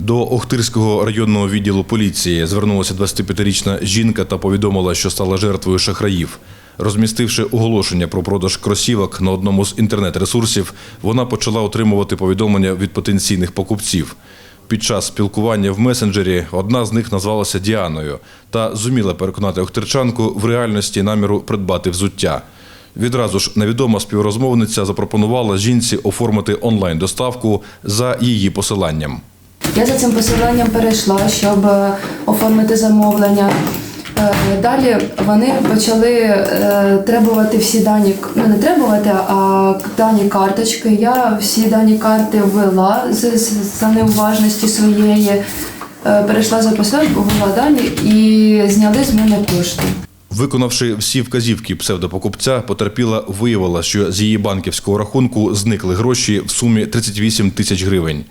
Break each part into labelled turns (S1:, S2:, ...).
S1: До Охтирського районного відділу поліції звернулася 25-річна жінка та повідомила, що стала жертвою шахраїв. Розмістивши оголошення про продаж кросівок на одному з інтернет-ресурсів, вона почала отримувати повідомлення від потенційних покупців. Під час спілкування в месенджері одна з них назвалася Діаною та зуміла переконати охтирчанку в реальності наміру придбати взуття. Відразу ж невідома співрозмовниця запропонувала жінці оформити онлайн-доставку за її посиланням.
S2: Я за цим посиланням перейшла, щоб е, оформити замовлення. Е, Далі вони почали е, требувати всі дані, ну не требувати, а дані карточки. Я всі дані карти ввела з, за неуважності своєї, перейшла за посиланням, ввела дані і зняли з мене кошти.
S1: Виконавши всі вказівки псевдопокупця, потерпіла виявила, що з її банківського рахунку зникли гроші в сумі 38 тисяч гривень.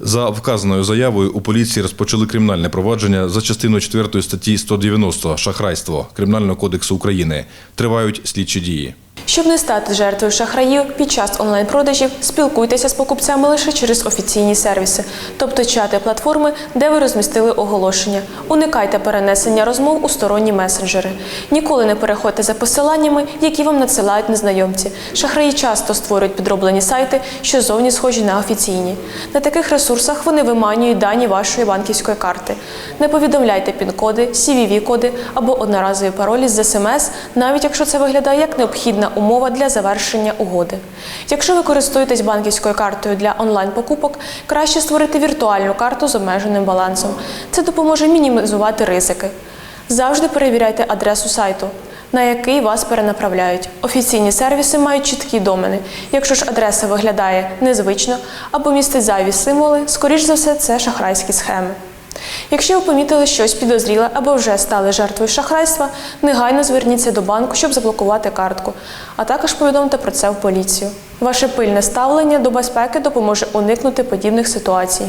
S1: За вказаною заявою у поліції розпочали кримінальне провадження за частиною 4 статті 190 шахрайство Кримінального кодексу України. Тривають слідчі дії.
S3: Щоб не стати жертвою шахраїв під час онлайн-продажів, спілкуйтеся з покупцями лише через офіційні сервіси, тобто чати платформи, де ви розмістили оголошення. Уникайте перенесення розмов у сторонні месенджери. Ніколи не переходьте за посиланнями, які вам надсилають незнайомці. Шахраї часто створюють підроблені сайти, що зовні схожі на офіційні. На таких ресурсах вони виманюють дані вашої банківської карти. Не повідомляйте пін-коди, CVV-коди або одноразові паролі з СМС, навіть якщо це виглядає як необхідна умова для завершення угоди. Якщо ви користуєтесь банківською картою для онлайн-покупок, краще створити віртуальну карту з обмеженим балансом. Це допоможе мінімізувати ризики. Завжди перевіряйте адресу сайту, на який вас перенаправляють. Офіційні сервіси мають чіткі домени. Якщо ж адреса виглядає незвично або містить зайві символи, скоріш за все, це шахрайські схеми. Якщо ви помітили щось підозріле або вже стали жертвою шахрайства, негайно зверніться до банку, щоб заблокувати картку, а також повідомте про це в поліцію. Ваше пильне ставлення до безпеки допоможе уникнути подібних ситуацій.